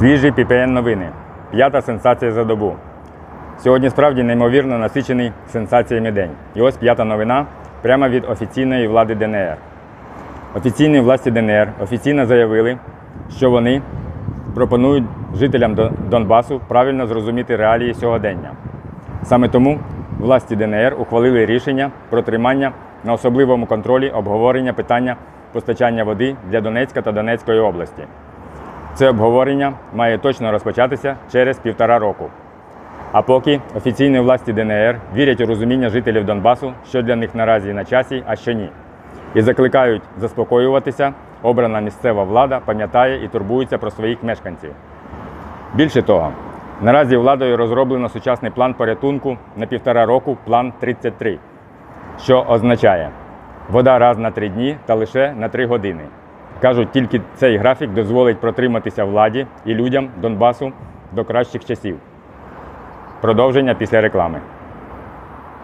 Свіжі PPN новини. П'ята сенсація за добу. Сьогодні справді неймовірно насичений сенсаціями день. І ось п'ята новина прямо від офіційної влади ДНР. Офіційні власті ДНР офіційно заявили, що вони пропонують жителям Донбасу правильно зрозуміти реалії сьогодення. Саме тому власті ДНР ухвалили рішення про тримання на особливому контролі обговорення питання постачання води для Донецька та Донецької області. Це обговорення має точно розпочатися через півтора року. А поки офіційні власті ДНР вірять у розуміння жителів Донбасу, що для них наразі на часі, а що ні. І закликають заспокоюватися, обрана місцева влада пам'ятає і турбується про своїх мешканців. Більше того, наразі владою розроблено сучасний план порятунку на півтора року план 33, що означає вода раз на три дні та лише на три години. Кажуть, тільки цей графік дозволить протриматися владі і людям Донбасу до кращих часів. Продовження після реклами.